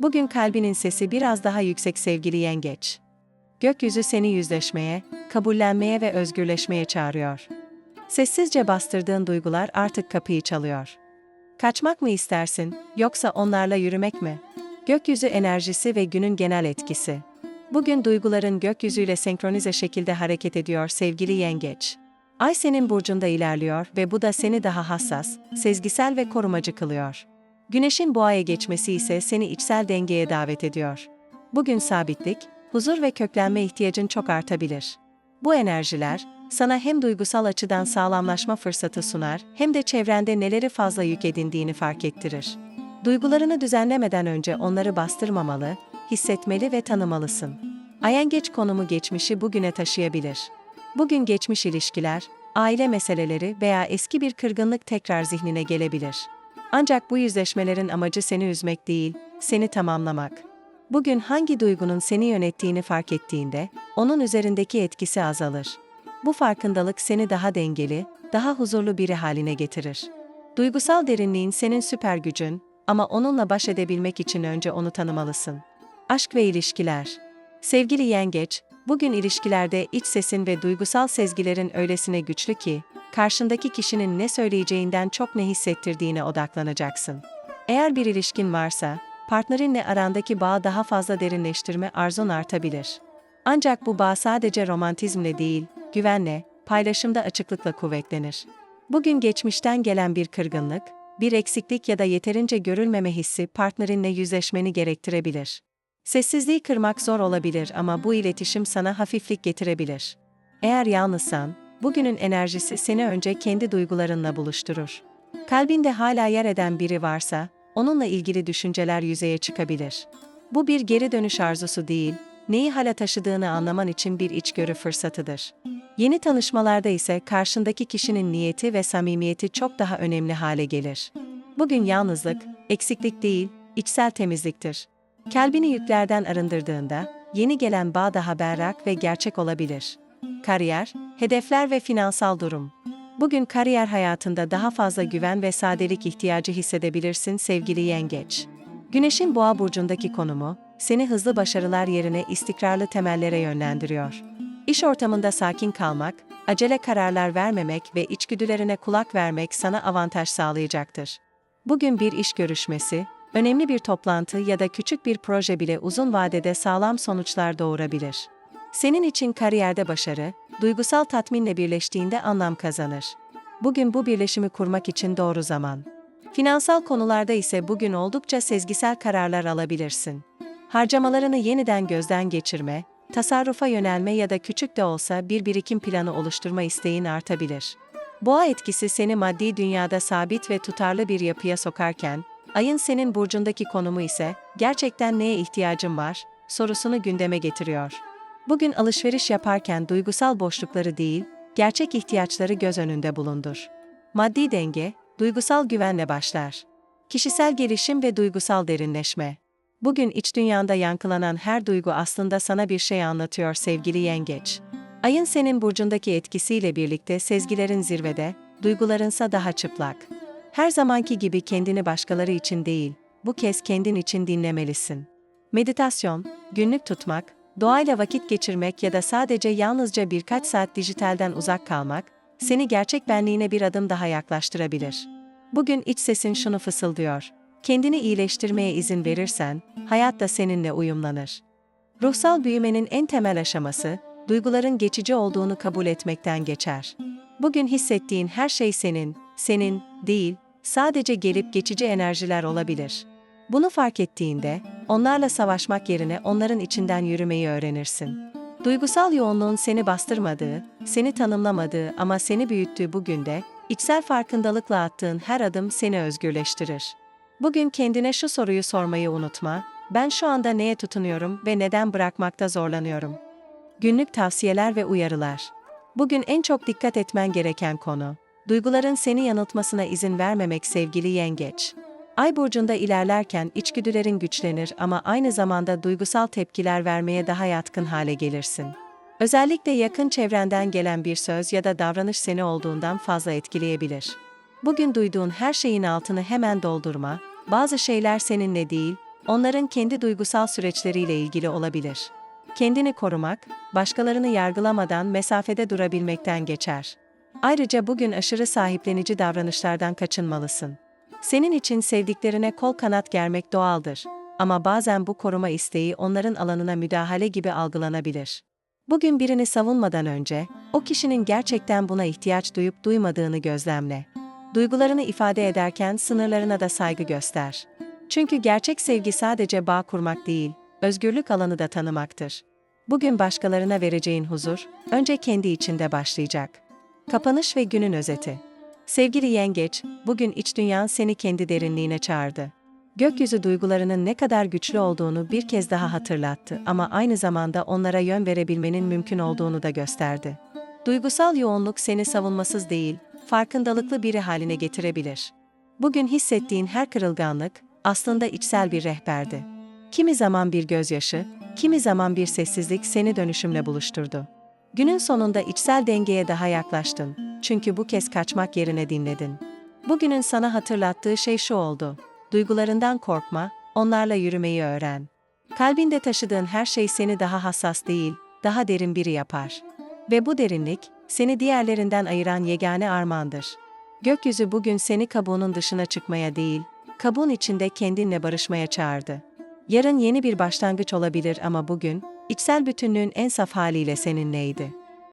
Bugün kalbinin sesi biraz daha yüksek sevgili yengeç. Gökyüzü seni yüzleşmeye, kabullenmeye ve özgürleşmeye çağırıyor. Sessizce bastırdığın duygular artık kapıyı çalıyor. Kaçmak mı istersin, yoksa onlarla yürümek mi? Gökyüzü enerjisi ve günün genel etkisi. Bugün duyguların gökyüzüyle senkronize şekilde hareket ediyor sevgili yengeç. Ay senin burcunda ilerliyor ve bu da seni daha hassas, sezgisel ve korumacı kılıyor. Güneşin boğaya geçmesi ise seni içsel dengeye davet ediyor. Bugün sabitlik, huzur ve köklenme ihtiyacın çok artabilir. Bu enerjiler, sana hem duygusal açıdan sağlamlaşma fırsatı sunar, hem de çevrende neleri fazla yük edindiğini fark ettirir. Duygularını düzenlemeden önce onları bastırmamalı, hissetmeli ve tanımalısın. Ayengeç konumu geçmişi bugüne taşıyabilir. Bugün geçmiş ilişkiler, aile meseleleri veya eski bir kırgınlık tekrar zihnine gelebilir. Ancak bu yüzleşmelerin amacı seni üzmek değil, seni tamamlamak. Bugün hangi duygunun seni yönettiğini fark ettiğinde, onun üzerindeki etkisi azalır. Bu farkındalık seni daha dengeli, daha huzurlu biri haline getirir. Duygusal derinliğin senin süper gücün ama onunla baş edebilmek için önce onu tanımalısın. Aşk ve ilişkiler. Sevgili yengeç, bugün ilişkilerde iç sesin ve duygusal sezgilerin öylesine güçlü ki, karşındaki kişinin ne söyleyeceğinden çok ne hissettirdiğine odaklanacaksın. Eğer bir ilişkin varsa, partnerinle arandaki bağı daha fazla derinleştirme arzun artabilir. Ancak bu bağ sadece romantizmle değil, güvenle, paylaşımda açıklıkla kuvvetlenir. Bugün geçmişten gelen bir kırgınlık, bir eksiklik ya da yeterince görülmeme hissi partnerinle yüzleşmeni gerektirebilir. Sessizliği kırmak zor olabilir ama bu iletişim sana hafiflik getirebilir. Eğer yalnızsan, bugünün enerjisi seni önce kendi duygularınla buluşturur. Kalbinde hala yer eden biri varsa, onunla ilgili düşünceler yüzeye çıkabilir. Bu bir geri dönüş arzusu değil, neyi hala taşıdığını anlaman için bir içgörü fırsatıdır. Yeni tanışmalarda ise karşındaki kişinin niyeti ve samimiyeti çok daha önemli hale gelir. Bugün yalnızlık, eksiklik değil, içsel temizliktir. Kalbini yüklerden arındırdığında, yeni gelen bağ daha berrak ve gerçek olabilir. Kariyer, hedefler ve finansal durum. Bugün kariyer hayatında daha fazla güven ve sadelik ihtiyacı hissedebilirsin sevgili yengeç. Güneşin boğa burcundaki konumu, seni hızlı başarılar yerine istikrarlı temellere yönlendiriyor. İş ortamında sakin kalmak, acele kararlar vermemek ve içgüdülerine kulak vermek sana avantaj sağlayacaktır. Bugün bir iş görüşmesi, önemli bir toplantı ya da küçük bir proje bile uzun vadede sağlam sonuçlar doğurabilir. Senin için kariyerde başarı, duygusal tatminle birleştiğinde anlam kazanır. Bugün bu birleşimi kurmak için doğru zaman. Finansal konularda ise bugün oldukça sezgisel kararlar alabilirsin. Harcamalarını yeniden gözden geçirme, tasarrufa yönelme ya da küçük de olsa bir birikim planı oluşturma isteğin artabilir. Boğa etkisi seni maddi dünyada sabit ve tutarlı bir yapıya sokarken, ayın senin burcundaki konumu ise gerçekten neye ihtiyacın var sorusunu gündeme getiriyor. Bugün alışveriş yaparken duygusal boşlukları değil, gerçek ihtiyaçları göz önünde bulundur. Maddi denge, duygusal güvenle başlar. Kişisel gelişim ve duygusal derinleşme. Bugün iç dünyanda yankılanan her duygu aslında sana bir şey anlatıyor sevgili yengeç. Ayın senin burcundaki etkisiyle birlikte sezgilerin zirvede, duygularınsa daha çıplak. Her zamanki gibi kendini başkaları için değil, bu kez kendin için dinlemelisin. Meditasyon, günlük tutmak, doğayla vakit geçirmek ya da sadece yalnızca birkaç saat dijitalden uzak kalmak, seni gerçek benliğine bir adım daha yaklaştırabilir. Bugün iç sesin şunu fısıldıyor. Kendini iyileştirmeye izin verirsen, hayat da seninle uyumlanır. Ruhsal büyümenin en temel aşaması, duyguların geçici olduğunu kabul etmekten geçer. Bugün hissettiğin her şey senin, senin değil, sadece gelip geçici enerjiler olabilir. Bunu fark ettiğinde, onlarla savaşmak yerine onların içinden yürümeyi öğrenirsin. Duygusal yoğunluğun seni bastırmadığı, seni tanımlamadığı ama seni büyüttüğü bugün de, içsel farkındalıkla attığın her adım seni özgürleştirir. Bugün kendine şu soruyu sormayı unutma, ben şu anda neye tutunuyorum ve neden bırakmakta zorlanıyorum? Günlük tavsiyeler ve uyarılar. Bugün en çok dikkat etmen gereken konu, duyguların seni yanıltmasına izin vermemek sevgili yengeç. Ay burcunda ilerlerken içgüdülerin güçlenir ama aynı zamanda duygusal tepkiler vermeye daha yatkın hale gelirsin. Özellikle yakın çevrenden gelen bir söz ya da davranış seni olduğundan fazla etkileyebilir. Bugün duyduğun her şeyin altını hemen doldurma, bazı şeyler seninle değil, onların kendi duygusal süreçleriyle ilgili olabilir. Kendini korumak, başkalarını yargılamadan mesafede durabilmekten geçer. Ayrıca bugün aşırı sahiplenici davranışlardan kaçınmalısın. Senin için sevdiklerine kol kanat germek doğaldır. Ama bazen bu koruma isteği onların alanına müdahale gibi algılanabilir. Bugün birini savunmadan önce, o kişinin gerçekten buna ihtiyaç duyup duymadığını gözlemle. Duygularını ifade ederken sınırlarına da saygı göster. Çünkü gerçek sevgi sadece bağ kurmak değil, özgürlük alanı da tanımaktır. Bugün başkalarına vereceğin huzur, önce kendi içinde başlayacak. Kapanış ve günün özeti. Sevgili yengeç, bugün iç dünyan seni kendi derinliğine çağırdı. Gökyüzü duygularının ne kadar güçlü olduğunu bir kez daha hatırlattı ama aynı zamanda onlara yön verebilmenin mümkün olduğunu da gösterdi. Duygusal yoğunluk seni savunmasız değil, farkındalıklı biri haline getirebilir. Bugün hissettiğin her kırılganlık aslında içsel bir rehberdi. Kimi zaman bir gözyaşı, kimi zaman bir sessizlik seni dönüşümle buluşturdu. Günün sonunda içsel dengeye daha yaklaştın. Çünkü bu kez kaçmak yerine dinledin. Bugünün sana hatırlattığı şey şu oldu. Duygularından korkma, onlarla yürümeyi öğren. Kalbinde taşıdığın her şey seni daha hassas değil, daha derin biri yapar. Ve bu derinlik, seni diğerlerinden ayıran yegane armağandır. Gökyüzü bugün seni kabuğunun dışına çıkmaya değil, kabuğun içinde kendinle barışmaya çağırdı. Yarın yeni bir başlangıç olabilir ama bugün, içsel bütünlüğün en saf haliyle seninleydi.